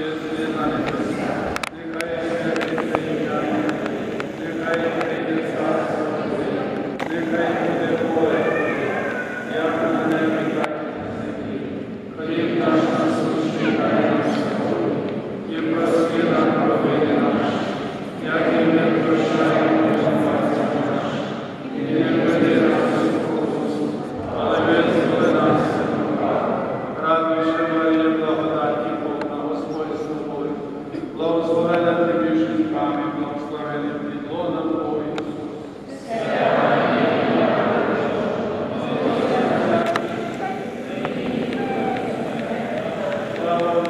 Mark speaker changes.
Speaker 1: єси на благословена ти між жінками, благословений плідло на Твої Ісус. Слава